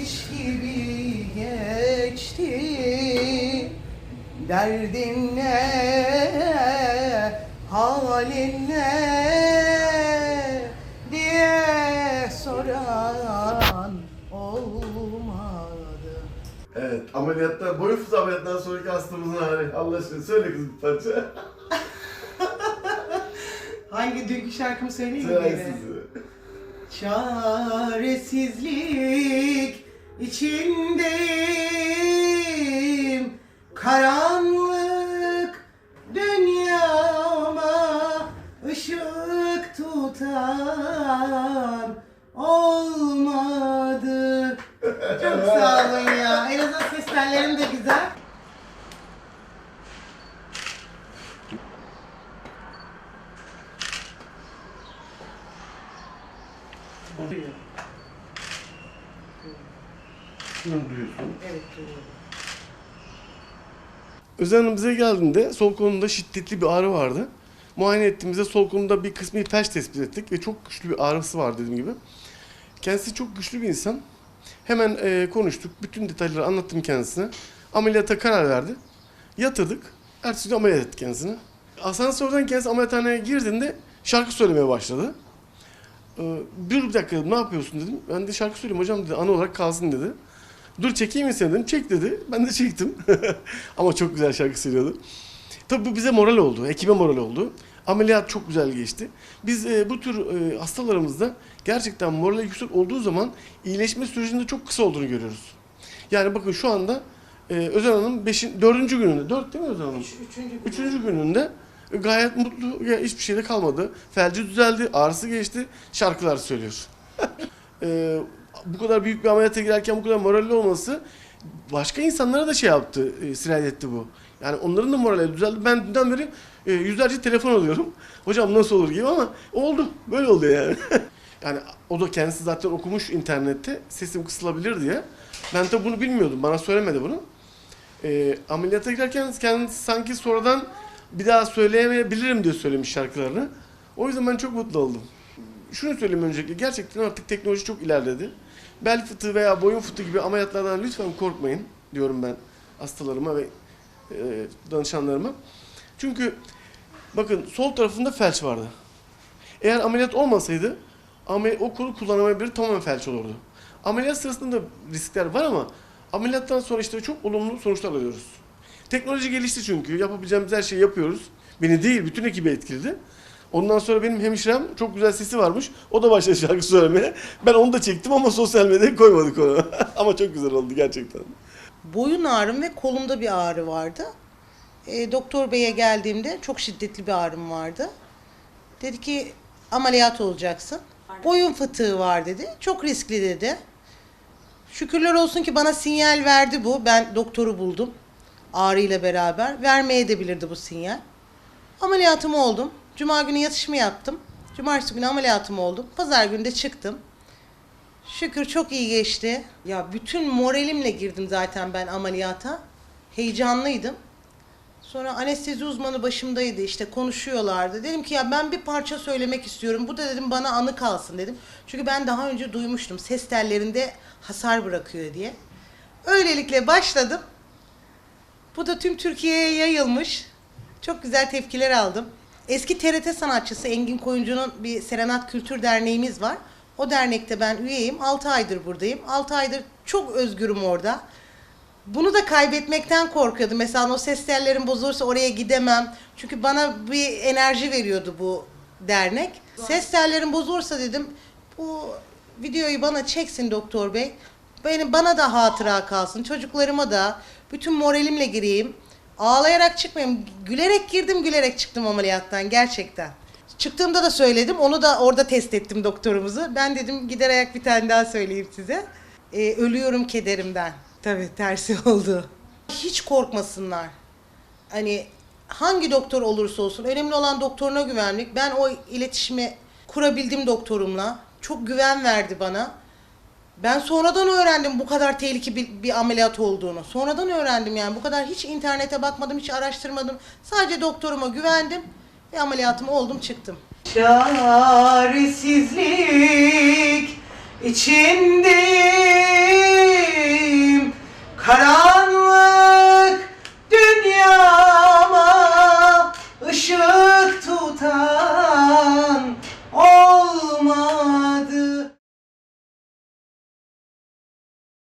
hiç gibi geçti Derdin ne, halin ne diye soran olmadı. Evet ameliyattan, boyun ameliyattan sonraki hastamızın hali. Allah aşkına söyle kızım bir parça. Hangi dünkü şarkımı söyleyeyim mi? Çaresizlik içindeyim Karanlık dünyama ışık tutan olmadı Çok sağ olun ya. En azından ses tellerim de güzel. Şunu duyuyorsun. Evet, duyuyorum. Özel Hanım bize geldiğinde sol kolunda şiddetli bir ağrı vardı. Muayene ettiğimizde sol kolunda bir kısmı felç tespit ettik ve çok güçlü bir ağrısı var dediğim gibi. Kendisi çok güçlü bir insan. Hemen e, konuştuk. Bütün detayları anlattım kendisine. Ameliyata karar verdi. Yatırdık. Ertesi gün ameliyat ettik kendisini. Asansörden kendisi ameliyathaneye girdiğinde şarkı söylemeye başladı. Ee, bir, dakika ne yapıyorsun dedim. Ben de şarkı söyleyeyim hocam dedi. Ana olarak kalsın dedi. Dur çekeyim mi seni dedim. Çek dedi. Ben de çektim. Ama çok güzel şarkı söylüyordu. Tabii bu bize moral oldu. Ekibe moral oldu. Ameliyat çok güzel geçti. Biz e, bu tür e, hastalarımızda gerçekten morali yüksek olduğu zaman iyileşme sürecinde çok kısa olduğunu görüyoruz. Yani bakın şu anda e, Özel Hanım beşin, dördüncü gününde. Dört değil mi Özel Hanım? Üç, üçüncü gün. Üçüncü gününde e, gayet mutlu. Ya hiçbir şey de kalmadı. Felci düzeldi, ağrısı geçti, şarkılar söylüyor. E, bu kadar büyük bir ameliyata girerken bu kadar moralli olması başka insanlara da şey yaptı, e, sirayet etti bu. Yani onların da morali düzeldi. Ben dünden beri e, yüzlerce telefon alıyorum. Hocam nasıl olur gibi ama oldu. Böyle oldu yani. yani o da kendisi zaten okumuş internette sesim kısılabilir diye. Ben de bunu bilmiyordum. Bana söylemedi bunu. E, ameliyata girerken kendisi sanki sonradan bir daha söyleyemeyebilirim diye söylemiş şarkılarını. O yüzden ben çok mutlu oldum. Şunu söyleyeyim öncelikle. Gerçekten artık teknoloji çok ilerledi. Bel fıtığı veya boyun fıtığı gibi ameliyatlardan lütfen korkmayın diyorum ben hastalarıma ve e, danışanlarıma. Çünkü bakın sol tarafında felç vardı. Eğer ameliyat olmasaydı o kolu kullanamayabilir tamamen felç olurdu. Ameliyat sırasında da riskler var ama ameliyattan sonra işte çok olumlu sonuçlar alıyoruz. Teknoloji gelişti çünkü. Yapabileceğimiz her şeyi yapıyoruz. Beni değil, bütün ekibi etkiledi. Ondan sonra benim hemşirem çok güzel sesi varmış. O da başladı şarkı söylemeye. Ben onu da çektim ama sosyal medyaya koymadık onu. ama çok güzel oldu gerçekten. boyun ağrım ve kolumda bir ağrı vardı. E, doktor beye geldiğimde çok şiddetli bir ağrım vardı. Dedi ki ameliyat olacaksın. Boyun fıtığı var dedi. Çok riskli dedi. Şükürler olsun ki bana sinyal verdi bu. Ben doktoru buldum. Ağrıyla beraber. Vermeye de bilirdi bu sinyal. Ameliyatım oldum. Cuma günü yatışımı yaptım. Cumartesi günü ameliyatım oldum. Pazar günü de çıktım. Şükür çok iyi geçti. Ya bütün moralimle girdim zaten ben ameliyata. Heyecanlıydım. Sonra anestezi uzmanı başımdaydı işte konuşuyorlardı. Dedim ki ya ben bir parça söylemek istiyorum. Bu da dedim bana anı kalsın dedim. Çünkü ben daha önce duymuştum ses tellerinde hasar bırakıyor diye. Öylelikle başladım. Bu da tüm Türkiye'ye yayılmış. Çok güzel tepkiler aldım. Eski TRT sanatçısı Engin Koyuncu'nun bir Serenat Kültür Derneğimiz var. O dernekte ben üyeyim. 6 aydır buradayım. 6 aydır çok özgürüm orada. Bunu da kaybetmekten korkuyordum. Mesela o ses tellerim bozulursa oraya gidemem. Çünkü bana bir enerji veriyordu bu dernek. Ses tellerim bozulursa dedim bu videoyu bana çeksin doktor bey. Benim bana da hatıra kalsın. Çocuklarıma da bütün moralimle gireyim. Ağlayarak çıkmayayım. Gülerek girdim, gülerek çıktım ameliyattan gerçekten. Çıktığımda da söyledim. Onu da orada test ettim doktorumuzu. Ben dedim gider ayak bir tane daha söyleyeyim size. Ee, ölüyorum kederimden. Tabii tersi oldu. Hiç korkmasınlar. Hani hangi doktor olursa olsun önemli olan doktoruna güvenlik. Ben o iletişimi kurabildim doktorumla. Çok güven verdi bana. Ben sonradan öğrendim bu kadar tehlikeli bir, bir ameliyat olduğunu. Sonradan öğrendim yani bu kadar hiç internete bakmadım, hiç araştırmadım. Sadece doktoruma güvendim ve ameliyatımı oldum çıktım. Çaresizlik içindeyim